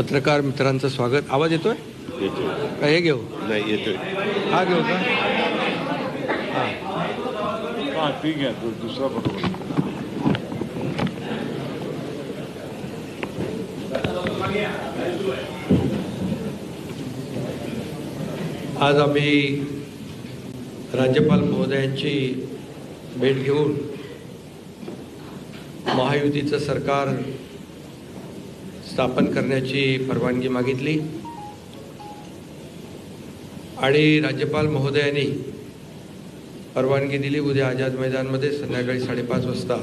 पत्रकार मित्रांचं स्वागत. आवाज येतोय? येतो का हे घेऊ? नाही येतोय. हा घेऊ का? हा. ठीक आहे. तो दुसरा फोटो आज आम्ही राज्यपाल महोदयांची भेट घेऊन महायुतीचं सरकार स्थापन करण्याची परवानगी मागितली. आणि राज्यपाल महोदयांनी परवानगी दिली. उद्या आझाद मैदानमध्ये संध्याकाळी साडेपाच वाजता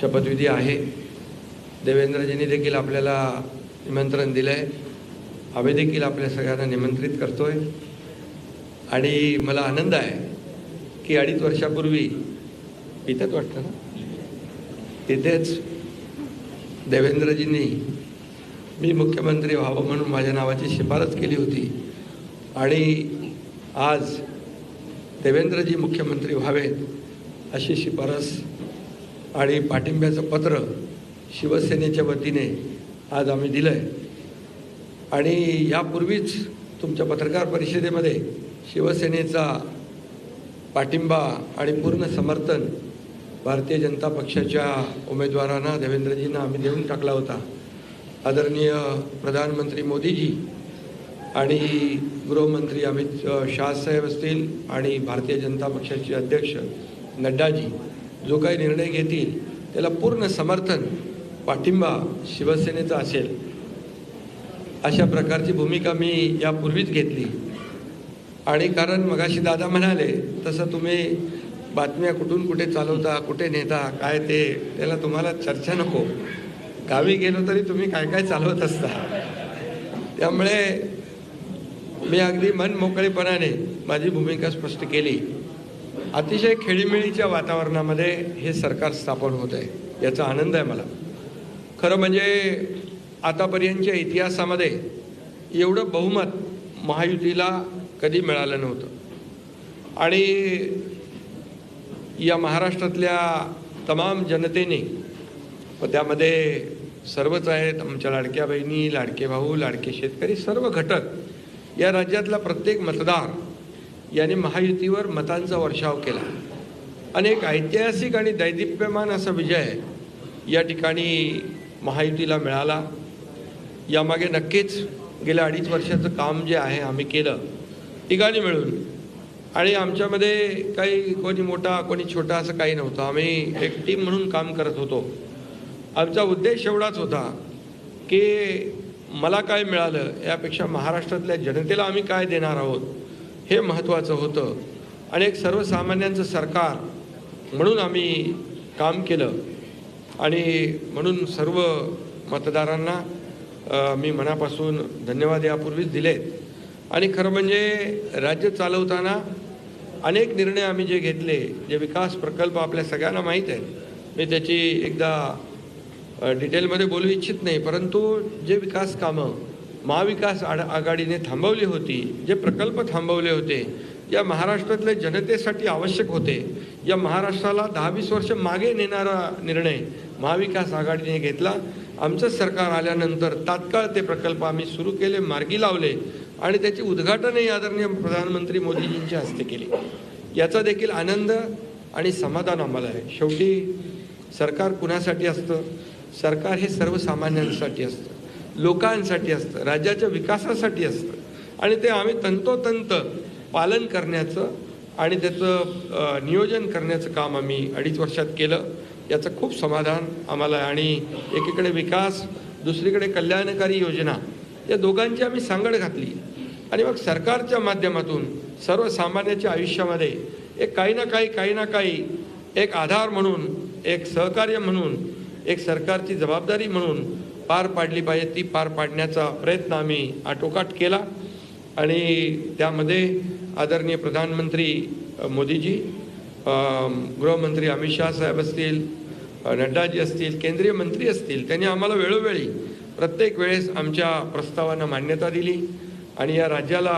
शपथविधी आहे. देवेंद्रजींनी देखील आपल्याला निमंत्रण दिलं आहे आम्ही देखील आपल्या सगळ्यांना निमंत्रित करतो आहे आणि मला आनंद आहे की अडीच वर्षापूर्वी इथंच वाटतं ना? तिथेच देवेंद्रजींनी मी मुख्यमंत्री व्हावं म्हणून माझ्या नावाची शिफारस केली होती. आणि आज देवेंद्रजी मुख्यमंत्री व्हावेत अशी शिफारस आणि पाठिंब्याचं पत्र शिवसेनेच्या वतीने आज आम्ही दिलं आहे आणि यापूर्वीच तुमच्या पत्रकार परिषदेमध्ये शिवसेनेचा पाठिंबा आणि पूर्ण समर्थन भारतीय जनता पक्षाच्या उमेदवारांना देवेंद्रजींना आम्ही देऊन टाकला होता. आदरणीय प्रधानमंत्री मोदीजी आणि गृहमंत्री अमित शाहसाहेब असतील आणि भारतीय जनता पक्षाचे अध्यक्ष नड्डाजी जो काही निर्णय घेतील त्याला पूर्ण समर्थन पाठिंबा शिवसेनेचा असेल. अशा प्रकारची भूमिका मी यापूर्वीच घेतली. आणि कारण मगाशी दादा म्हणाले तसं तुम्ही बातम्या कुठून कुठे चालवता कुठे नेता काय ते त्याला तुम्हाला चर्चा नको. गावी गेलो तरी तुम्ही काय काय चालवत असता. त्यामुळे मी अगदी मन मोकळेपणाने माझी भूमिका स्पष्ट केली. अतिशय खेळीमेळीच्या वातावरणामध्ये हे सरकार स्थापन होत आहे याचा आनंद आहे मला. खरं म्हणजे आतापर्यंतच्या इतिहासामध्ये एवढं बहुमत महायुतीला कधी मिळालं नव्हतं. आणि या महाराष्ट्रातल्या तमाम जनतेने व त्यामध्ये सर्वच आहेत आमच्या लाडक्या बहिणी लाडके भाऊ लाडके शेतकरी सर्व घटक. या राज्यातला प्रत्येक मतदार याने महायुतीवर मतांचा वर्षाव केला. आणि एक ऐतिहासिक आणि दैदिप्यमान असा विजय या ठिकाणी महायुतीला मिळाला. यामागे नक्कीच गेल्या अडीच वर्षाचं काम जे आहे आम्ही केलं ठिकाणी मिळून आणि आमच्यामध्ये काही कोणी मोठा कोणी छोटा असं काही नव्हतं. आम्ही एक टीम म्हणून काम करत होतो. आमचा उद्देश एवढाच होता की मला काय मिळालं यापेक्षा महाराष्ट्रातल्या जनतेला आम्ही काय देणार आहोत हे महत्त्वाचं होतं. आणि एक सर्वसामान्यांचं सरकार म्हणून आम्ही काम केलं. आणि म्हणून सर्व मतदारांना मी मनापासून धन्यवाद यापूर्वीच दिलेत. आणि खरं म्हणजे राज्य चालवताना अनेक निर्णय आम्ही जे घेतले जे विकास प्रकल्प आपल्या सगळ्यांना माहीत आहेत. मी त्याची एकदा डिटेलमध्ये बोलू इच्छित नाही परंतु जे विकास कामं महाविकास आड आघाडीने थांबवली होती जे प्रकल्प थांबवले होते या महाराष्ट्रातल्या जनतेसाठी आवश्यक होते. या महाराष्ट्राला दहा वीस वर्ष मागे नेणारा निर्णय महाविकास आघाडीने घेतला. आमचं सरकार आल्यानंतर तात्काळ ते प्रकल्प आम्ही सुरू केले मार्गी लावले. आणि त्याची उद्घाटनही आदरणीय प्रधानमंत्री मोदीजींच्या हस्ते केली. याचा देखील आनंद आणि समाधान आम्हाला आहे. शेवटी सरकार कुणासाठी असतं? सरकार हे सर्वसामान्यांसाठी असतं. लोकांसाठी असतं. राज्याच्या विकासासाठी असतं. आणि ते आम्ही तंतोतंत पालन करण्याचं आणि त्याचं नियोजन करण्याचं काम आम्ही अडीच वर्षात केलं. याचं खूप समाधान आम्हाला आहे. आणि एकीकडे विकास दुसरीकडे कल्याणकारी योजना या दोघांची आम्ही सांगड घातली. आणि मग सरकारच्या माध्यमातून सर्वसामान्याच्या आयुष्यामध्ये एक काही ना काही काही ना काही एक आधार म्हणून एक सहकार्य म्हणून एक सरकारची जबाबदारी म्हणून पार पाडली पाहिजे. ती पार पाडण्याचा प्रयत्न आम्ही आटोकाट केला. आणि त्यामध्ये आदरणीय प्रधानमंत्री मोदीजी गृहमंत्री अमित शाह साहेब असतील नड्डाजी असतील केंद्रीय मंत्री असतील त्यांनी आम्हाला वेळोवेळी प्रत्येक वेळेस आमच्या प्रस्तावांना मान्यता दिली आणि या राज्याला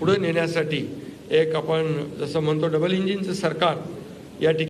पुढे नेण्यासाठी एक आपण जसं म्हणतो डबल इंजिनचं सरकार या ठिकाणी